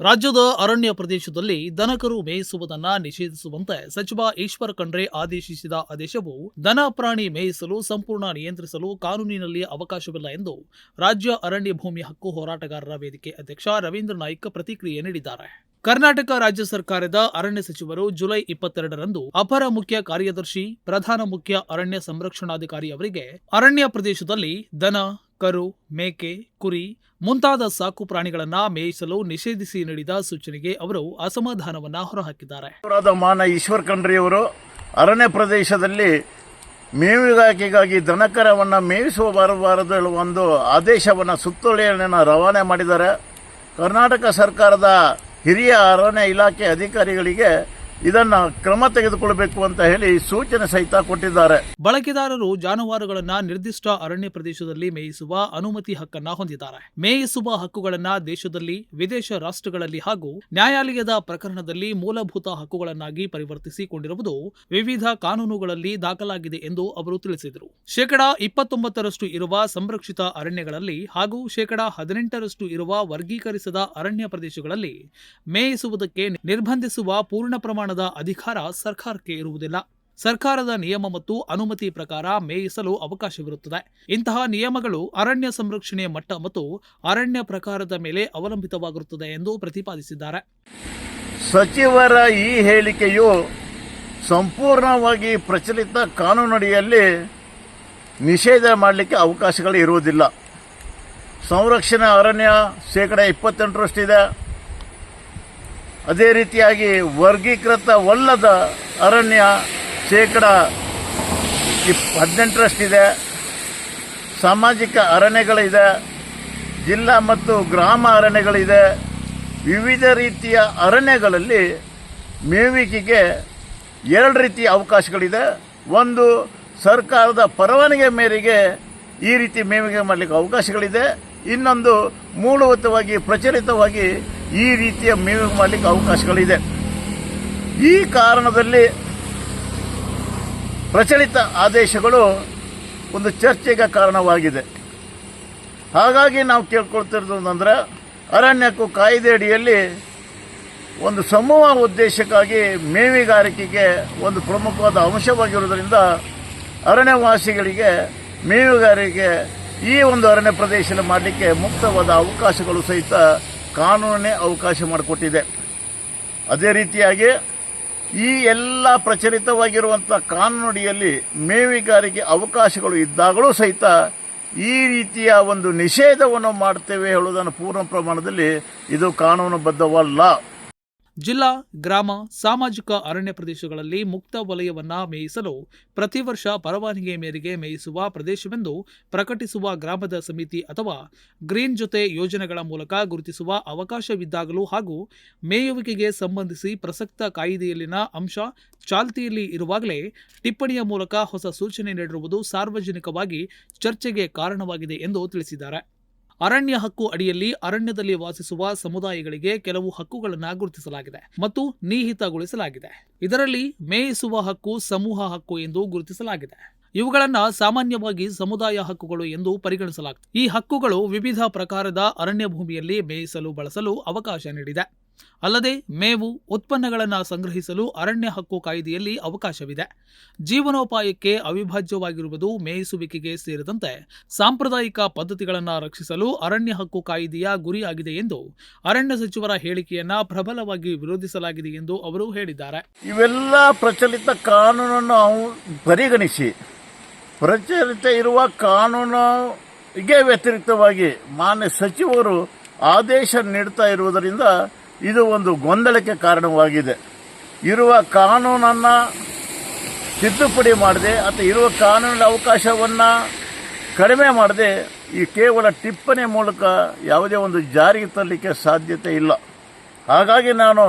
ರಾಜ್ಯದ ಅರಣ್ಯ ಪ್ರದೇಶದಲ್ಲಿ ದನಕರು ಮೇಯಿಸುವುದನ್ನು ನಿಷೇಧಿಸುವಂತೆ ಸಚಿವ ಈಶ್ವರ ಖಂಡ್ರೆ ಆದೇಶಿಸಿದ ಆದೇಶವು ದನ ಪ್ರಾಣಿ ಮೇಯಿಸಲು ಸಂಪೂರ್ಣ ನಿಯಂತ್ರಿಸಲು ಕಾನೂನಿನಲ್ಲಿ ಅವಕಾಶವಿಲ್ಲ ಎಂದು ರಾಜ್ಯ ಅರಣ್ಯ ಭೂಮಿ ಹಕ್ಕು ಹೋರಾಟಗಾರರ ವೇದಿಕೆ ಅಧ್ಯಕ್ಷ ರವೀಂದ್ರ ನಾಯ್ಕ ಪ್ರತಿಕ್ರಿಯೆ ನೀಡಿದ್ದಾರೆ. ಕರ್ನಾಟಕ ರಾಜ್ಯ ಸರ್ಕಾರದ ಅರಣ್ಯ ಸಚಿವರು ಜುಲೈ ಇಪ್ಪತ್ತೆರಡರಂದು ಅಪರ ಮುಖ್ಯ ಕಾರ್ಯದರ್ಶಿ, ಪ್ರಧಾನ ಮುಖ್ಯ ಅರಣ್ಯ ಸಂರಕ್ಷಣಾಧಿಕಾರಿ ಅವರಿಗೆ ಅರಣ್ಯ ಪ್ರದೇಶದಲ್ಲಿ ದನ ಕರು, ಮೇಕೆ, ಕುರಿ ಮುಂತಾದ ಸಾಕು ಪ್ರಾಣಿಗಳನ್ನ ಮೇಯಿಸಲು ನಿಷೇಧಿಸಿ ನೀಡಿದ ಸೂಚನೆಗೆ ಅವರು ಅಸಮಾಧಾನವನ್ನ ಹೊರಹಾಕಿದ್ದಾರೆ. ಮಾನ ಈಶ್ವರ್ ಖಂಡ್ರಿಯವರು ಅರಣ್ಯ ಪ್ರದೇಶದಲ್ಲಿ ಮೇವಿಗಾಕಿಗಾಗಿ ದನಕರವನ್ನು ಮೇಯಿಸುವ ಬರಬಾರದು ಹೇಳುವ ಒಂದು ಆದೇಶವನ್ನು ಸುತ್ತೋಲೆಯನ್ನು ರವಾನೆ ಮಾಡಿದ್ದಾರೆ. ಕರ್ನಾಟಕ ಸರ್ಕಾರದ ಹಿರಿಯ ಅರಣ್ಯ ಇಲಾಖೆ ಅಧಿಕಾರಿಗಳಿಗೆ ಇದನ್ನು ಕ್ರಮ ತೆಗೆದುಕೊಳ್ಳಬೇಕು ಅಂತ ಹೇಳಿ ಸೂಚನೆ ಸಹಿತ ಕೊಟ್ಟಿದ್ದಾರೆ. ಬಳಕೆದಾರರು ಜಾನುವಾರುಗಳನ್ನ ನಿರ್ದಿಷ್ಟ ಅರಣ್ಯ ಪ್ರದೇಶದಲ್ಲಿ ಮೇಯಿಸುವ ಅನುಮತಿ ಹಕ್ಕನ್ನ ಹೊಂದಿದ್ದಾರೆ. ಮೇಯಿಸುವ ಹಕ್ಕುಗಳನ್ನ ದೇಶದಲ್ಲಿ, ವಿದೇಶ ರಾಷ್ಟ್ರಗಳಲ್ಲಿ ಹಾಗೂ ನ್ಯಾಯಾಲಯದ ಪ್ರಕರಣದಲ್ಲಿ ಮೂಲಭೂತ ಹಕ್ಕುಗಳನ್ನಾಗಿ ಪರಿವರ್ತಿಸಿಕೊಂಡಿರುವುದು ವಿವಿಧ ಕಾನೂನುಗಳಲ್ಲಿ ದಾಖಲಾಗಿದೆ ಎಂದು ಅವರು ತಿಳಿಸಿದರು. ಶೇಕಡಾ ಇಪ್ಪತ್ತೊಂಬತ್ತರಷ್ಟು ಇರುವ ಸಂರಕ್ಷಿತ ಅರಣ್ಯಗಳಲ್ಲಿ ಹಾಗೂ ಶೇಕಡಾ ಹದಿನೆಂಟರಷ್ಟು ಇರುವ ವರ್ಗೀಕರಿಸದ ಅರಣ್ಯ ಪ್ರದೇಶಗಳಲ್ಲಿ ಮೇಯಿಸುವುದಕ್ಕೆ ನಿರ್ಬಂಧಿಸುವ ಪೂರ್ಣ ಪ್ರಮಾಣದ ಅಧಿಕಾರ ಸರ್ಕಾರಕ್ಕೆ ಇರುವುದಿಲ್ಲ. ಸರ್ಕಾರದ ನಿಯಮ ಮತ್ತು ಅನುಮತಿ ಪ್ರಕಾರ ಮೇಯಿಸಲು ಅವಕಾಶವಿರುತ್ತದೆ. ಇಂತಹ ನಿಯಮಗಳು ಅರಣ್ಯ ಸಂರಕ್ಷಣೆಯ ಮಟ್ಟ ಮತ್ತು ಅರಣ್ಯ ಪ್ರಕಾರದ ಮೇಲೆ ಅವಲಂಬಿತವಾಗಿರುತ್ತದೆ ಎಂದು ಪ್ರತಿಪಾದಿಸಿದ್ದಾರೆ. ಸಚಿವರ ಈ ಹೇಳಿಕೆಯು ಸಂಪೂರ್ಣವಾಗಿ ಪ್ರಚಲಿತ ಕಾನೂನಡಿಯಲ್ಲಿ ನಿಷೇಧ ಮಾಡಲಿಕ್ಕೆ ಅವಕಾಶಗಳು ಇರುವುದಿಲ್ಲ. ಸಂರಕ್ಷಣಾ ಅರಣ್ಯ ಶೇಕಡ ಇಪ್ಪತ್ತೆಂಟರಷ್ಟಿದೆ. ಅದೇ ರೀತಿಯಾಗಿ ವರ್ಗೀಕೃತವಲ್ಲದ ಅರಣ್ಯ ಶೇಕಡ ಇಪ್ ಹದಿನೆಂಟರಷ್ಟಿದೆ ಸಾಮಾಜಿಕ ಅರಣ್ಯಗಳಿದೆ, ಜಿಲ್ಲಾ ಮತ್ತು ಗ್ರಾಮ ಅರಣ್ಯಗಳಿದೆ. ವಿವಿಧ ರೀತಿಯ ಅರಣ್ಯಗಳಲ್ಲಿ ಮೇವಿಕೆಗೆ ಎರಡು ರೀತಿಯ ಅವಕಾಶಗಳಿದೆ. ಒಂದು, ಸರ್ಕಾರದ ಪರವಾನಗಿ ಮೇರೆಗೆ ಈ ರೀತಿ ಮೇವಿಗೆ ಮಾಡಲಿಕ್ಕೆ ಅವಕಾಶಗಳಿದೆ. ಇನ್ನೊಂದು, ಮೂಲಭೂತವಾಗಿ ಪ್ರಚಲಿತವಾಗಿ ಈ ರೀತಿಯ ಮೇವು ಮಾಡಲಿಕ್ಕೆ ಅವಕಾಶಗಳಿದೆ. ಈ ಕಾರಣದಲ್ಲಿ ಪ್ರಚಲಿತ ಆದೇಶಗಳು ಒಂದು ಚರ್ಚೆಗೆ ಕಾರಣವಾಗಿದೆ. ಹಾಗಾಗಿ ನಾವು ಕೇಳ್ಕೊಳ್ತಿರೋದು ಅಂದ್ರೆ ಅರಣ್ಯಕ್ಕೂ ಕಾಯ್ದೆ ಅಡಿಯಲ್ಲಿ ಒಂದು ಸಮೂಹ ಉದ್ದೇಶಕ್ಕಾಗಿ ಮೇವಿಗಾರಿಕೆಗೆ ಒಂದು ಪ್ರಮುಖವಾದ ಅಂಶವಾಗಿರುವುದರಿಂದ ಅರಣ್ಯವಾಸಿಗಳಿಗೆ ಮೇವಿಗಾರಿಕೆ ಈ ಒಂದು ಅರಣ್ಯ ಪ್ರದೇಶದಲ್ಲಿ ಮಾಡಲಿಕ್ಕೆ ಮುಕ್ತವಾದ ಅವಕಾಶಗಳು ಸಹಿತ ಕಾನೂನೇ ಅವಕಾಶ ಮಾಡಿಕೊಟ್ಟಿದೆ. ಅದೇ ರೀತಿಯಾಗಿ ಈ ಎಲ್ಲ ಪ್ರಚಲಿತವಾಗಿರುವಂಥ ಕಾನೂನಡಿಯಲ್ಲಿ ಮೇವಿಗಾರಿಕೆ ಅವಕಾಶಗಳು ಇದ್ದಾಗಲೂ ಸಹಿತ ಈ ರೀತಿಯ ಒಂದು ನಿಷೇಧವನ್ನು ಮಾಡ್ತೇವೆ ಹೇಳುವುದನ್ನು ಪೂರ್ಣ ಪ್ರಮಾಣದಲ್ಲಿ ಇದು ಕಾನೂನುಬದ್ಧವಲ್ಲ. ಜಿಲ್ಲಾ, ಗ್ರಾಮ, ಸಾಮಾಜಿಕ ಅರಣ್ಯ ಪ್ರದೇಶಗಳಲ್ಲಿ ಮುಕ್ತ ವಲಯವನ್ನ ಮೇಯಿಸಲು ಪ್ರತಿ ವರ್ಷ ಪರವಾನಗಿ ಮೇರೆಗೆ ಮೇಯಿಸುವ ಪ್ರದೇಶವೆಂದು ಪ್ರಕಟಿಸುವ ಗ್ರಾಮದ ಸಮಿತಿ ಅಥವಾ ಗ್ರೀನ್ ಜೊತೆ ಯೋಜನೆಗಳ ಮೂಲಕ ಗುರುತಿಸುವ ಅವಕಾಶವಿದ್ದಾಗಲೂ ಹಾಗೂ ಮೇಯುವಿಕೆಗೆ ಸಂಬಂಧಿಸಿ ಪ್ರಸಕ್ತ ಕಾಯಿದೆಯಲ್ಲಿನ ಅಂಶ ಚಾಲ್ತಿಯಲ್ಲಿ ಇರುವಾಗಲೇ ಟಿಪ್ಪಣಿಯ ಮೂಲಕ ಹೊಸ ಸೂಚನೆ ನೀಡಿರುವುದು ಸಾರ್ವಜನಿಕವಾಗಿ ಚರ್ಚೆಗೆ ಕಾರಣವಾಗಿದೆ ಎಂದು ತಿಳಿಸಿದ್ದಾರೆ. ಅರಣ್ಯ ಹಕ್ಕು ಅಡಿಯಲ್ಲಿ ಅರಣ್ಯದಲ್ಲಿ ವಾಸಿಸುವ ಸಮುದಾಯಗಳಿಗೆ ಕೆಲವು ಹಕ್ಕುಗಳನ್ನು ಗುರುತಿಸಲಾಗಿದೆ ಮತ್ತು ನಿಹಿತಗೊಳಿಸಲಾಗಿದೆ. ಇದರಲ್ಲಿ ಮೇಯಿಸುವ ಹಕ್ಕು, ಸಮೂಹ ಹಕ್ಕು ಎಂದು ಗುರುತಿಸಲಾಗಿದೆ. ಇವುಗಳನ್ನು ಸಾಮಾನ್ಯವಾಗಿ ಸಮುದಾಯ ಹಕ್ಕುಗಳು ಎಂದು ಪರಿಗಣಿಸಲಾಗುತ್ತದೆ ಈ ಹಕ್ಕುಗಳು ವಿವಿಧ ಪ್ರಕಾರದ ಅರಣ್ಯ ಭೂಮಿಯಲ್ಲಿ ಮೇಯಿಸಲು, ಬಳಸಲು ಅವಕಾಶ ನೀಡಿದೆ. ಅಲ್ಲದೆ ಮೇವು ಉತ್ಪನ್ನಗಳನ್ನು ಸಂಗ್ರಹಿಸಲು ಅರಣ್ಯ ಹಕ್ಕು ಕಾಯ್ದೆಯಲ್ಲಿ ಅವಕಾಶವಿದೆ. ಜೀವನೋಪಾಯಕ್ಕೆ ಅವಿಭಾಜ್ಯವಾಗಿರುವುದು ಮೇಯಿಸುವಿಕೆಗೆ ಸೇರಿದಂತೆ ಸಾಂಪ್ರದಾಯಿಕ ಪದ್ಧತಿಗಳನ್ನು ರಕ್ಷಿಸಲು ಅರಣ್ಯ ಹಕ್ಕು ಕಾಯ್ದೆಯ ಗುರಿಯಾಗಿದೆ ಎಂದು ಅರಣ್ಯ ಸಚಿವರ ಹೇಳಿಕೆಯನ್ನು ಪ್ರಬಲವಾಗಿ ವಿರೋಧಿಸಲಾಗಿದೆ ಎಂದು ಅವರು ಹೇಳಿದ್ದಾರೆ. ಇವೆಲ್ಲ ಪ್ರಚಲಿತ ಕಾನೂನನ್ನು ಪರಿಗಣಿಸಿ, ಪ್ರಚಲಿತ ಇರುವ ಕಾನೂನಿಗೆ ವ್ಯತಿರಿಕ್ತವಾಗಿ ಮಾನ್ಯ ಸಚಿವರು ಆದೇಶ ನೀಡ್ತಾ ಇರುವುದರಿಂದ ಇದು ಒಂದು ಗೊಂದಲಕ್ಕೆ ಕಾರಣವಾಗಿದೆ. ಇರುವ ಕಾನೂನನ್ನು ತಿದ್ದುಪಡಿ ಮಾಡದೆ, ಅಥವಾ ಇರುವ ಕಾನೂನಿನ ಅವಕಾಶವನ್ನು ಕಡಿಮೆ ಮಾಡದೆ, ಈ ಕೇವಲ ಟಿಪ್ಪಣಿ ಮೂಲಕ ಯಾವುದೇ ಒಂದು ಜಾರಿಗೆ ತರಲಿಕ್ಕೆ ಸಾಧ್ಯತೆ ಇಲ್ಲ. ಹಾಗಾಗಿ ನಾನು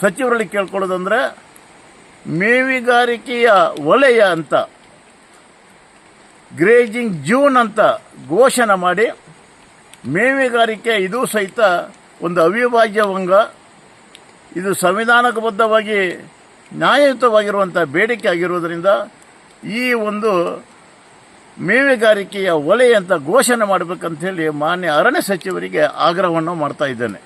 ಸಚಿವರಲ್ಲಿ ಕೇಳ್ಕೊಳ್ಳೋದಂದರೆ, ಮೇವಿಗಾರಿಕೆಯ ವಲಯ ಅಂತ, ಗ್ರೇಜಿಂಗ್ ಜೂನ್ ಅಂತ ಘೋಷಣೆ ಮಾಡಿ, ಮೇವಿಗಾರಿಕೆ ಇದು ಸಹಿತ ಒಂದು ಅವಿಭಾಜ್ಯ ಅಂಗ ಇದು ಸಂವಿಧಾನಕಬದ್ಧವಾಗಿ ನ್ಯಾಯಯುತವಾಗಿರುವಂಥ ಬೇಡಿಕೆ ಆಗಿರುವುದರಿಂದ ಈ ಒಂದು ಮೇವೆಗಾರಿಕೆಯ ಒಲೆ ಅಂತ ಘೋಷಣೆ ಮಾಡಬೇಕಂತ ಹೇಳಿ ಮಾನ್ಯ ಅರಣ್ಯ ಸಚಿವರಿಗೆ ಆಗ್ರಹವನ್ನು ಮಾಡ್ತಾ ಇದ್ದೇನೆ.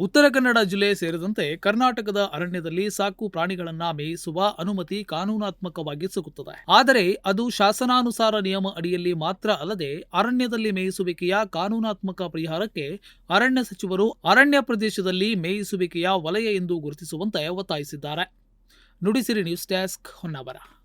ಉತ್ತರ ಕನ್ನಡ ಜಿಲ್ಲೆ ಸೇರಿದಂತೆ ಕರ್ನಾಟಕದ ಅರಣ್ಯದಲ್ಲಿ ಸಾಕು ಪ್ರಾಣಿಗಳನ್ನ ಮೇಯಿಸುವ ಅನುಮತಿ ಕಾನೂನಾತ್ಮಕವಾಗಿ ಸಿಗುತ್ತದೆ. ಆದರೆ ಅದು ಶಾಸನಾನುಸಾರ ನಿಯಮ ಅಡಿಯಲ್ಲಿ ಮಾತ್ರ ಅಲ್ಲದೆ ಅರಣ್ಯದಲ್ಲಿ ಮೇಯಿಸುವಿಕೆಯ ಕಾನೂನಾತ್ಮಕ ಪರಿಹಾರಕ್ಕೆ ಅರಣ್ಯ ಸಚಿವರು ಅರಣ್ಯ ಪ್ರದೇಶದಲ್ಲಿ ಮೇಯಿಸುವಿಕೆಯ ವಲಯ ಎಂದು ಗುರುತಿಸುವಂತೆ ಒತ್ತಾಯಿಸಿದ್ದಾರೆ. Nudisiri news desk Honnavar.